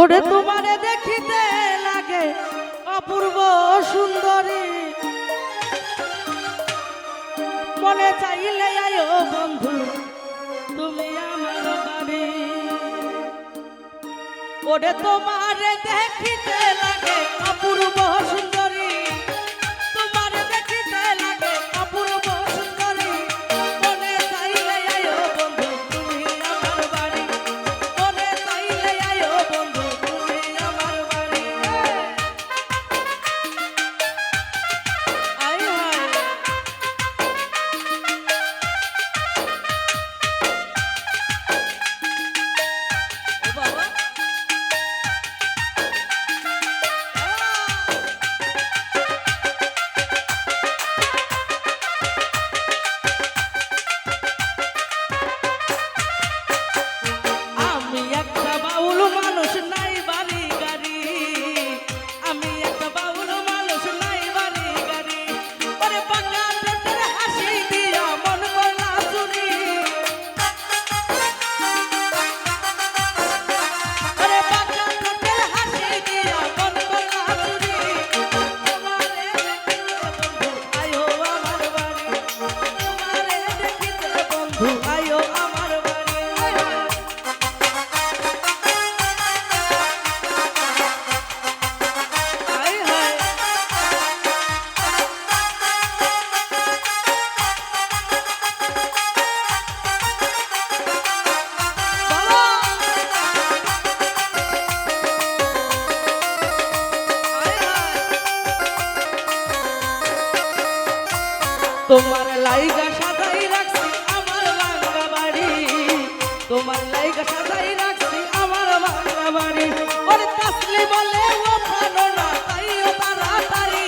ওরে তোমারে দেখিতে লাগে অপূর্ব সুন্দরী। মনে চাইলে আয়ো বন্ধু তুমি আমার বাড়ি। ওরে তোমারে দেখিতে লাগে অপূর্ব তোমার লাইগা সাজাই রাখছি আমার ভাঙা বাড়ি। তোমার লাইগা সাজাই রাখছি আমার ভাঙা বাড়ি। বলে ও না তাই তাড়াতাড়ি।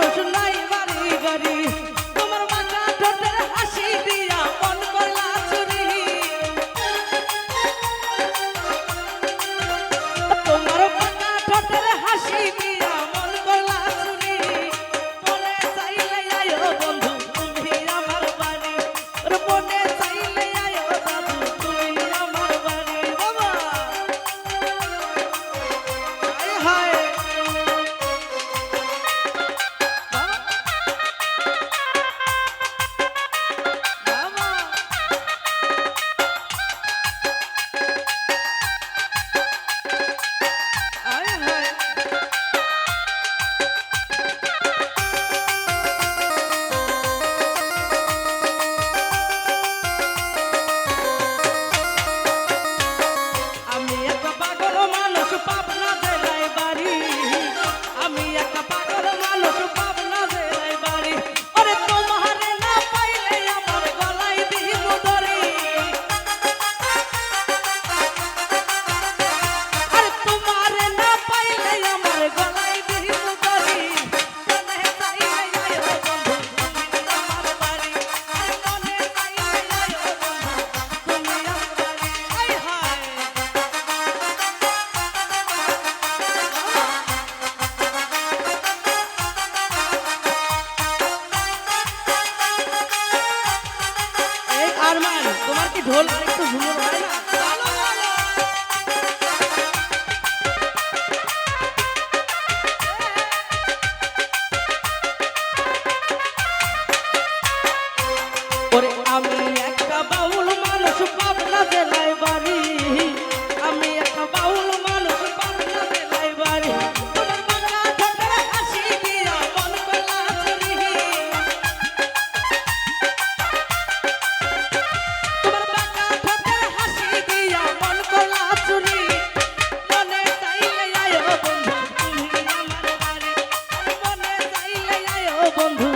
Alone. বন্ধু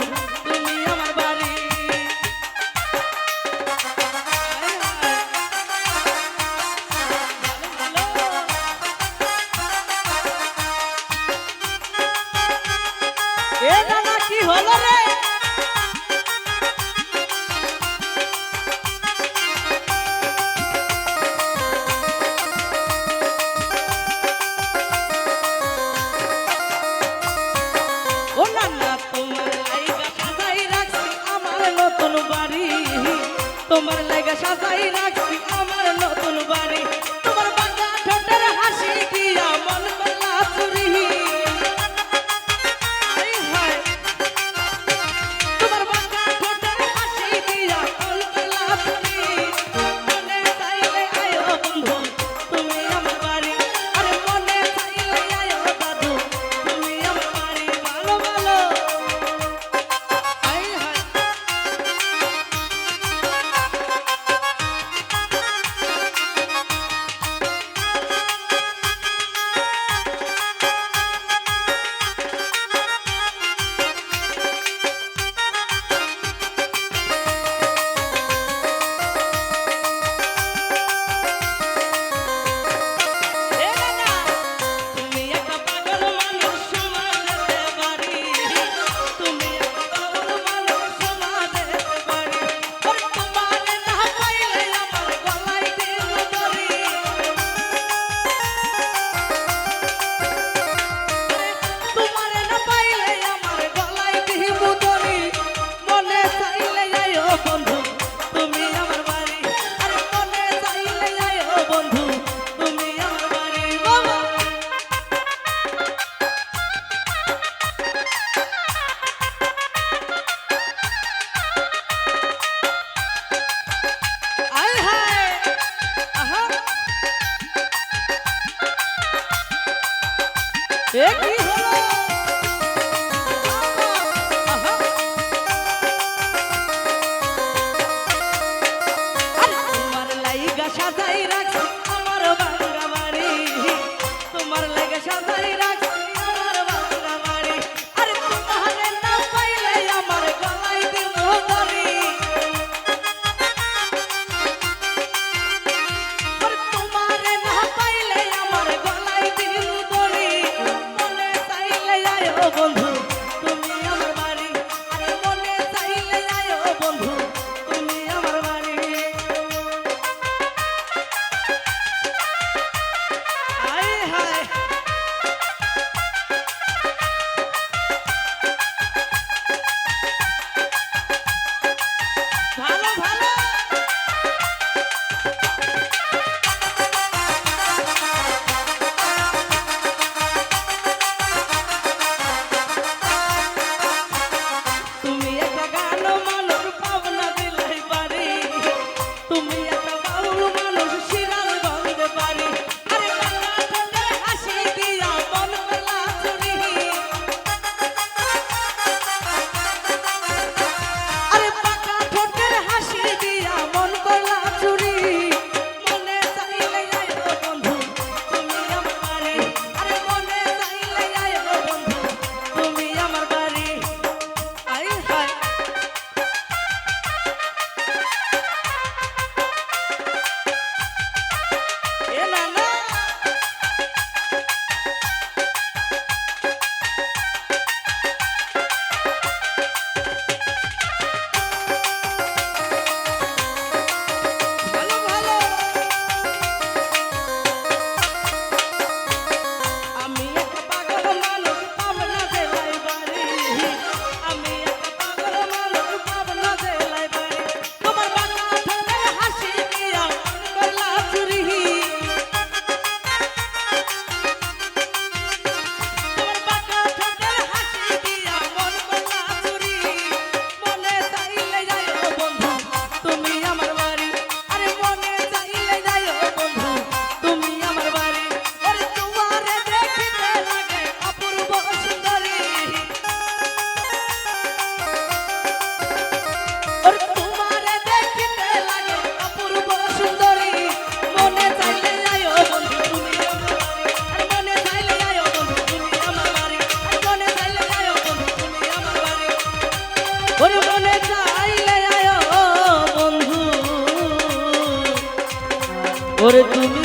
ওরে তুমি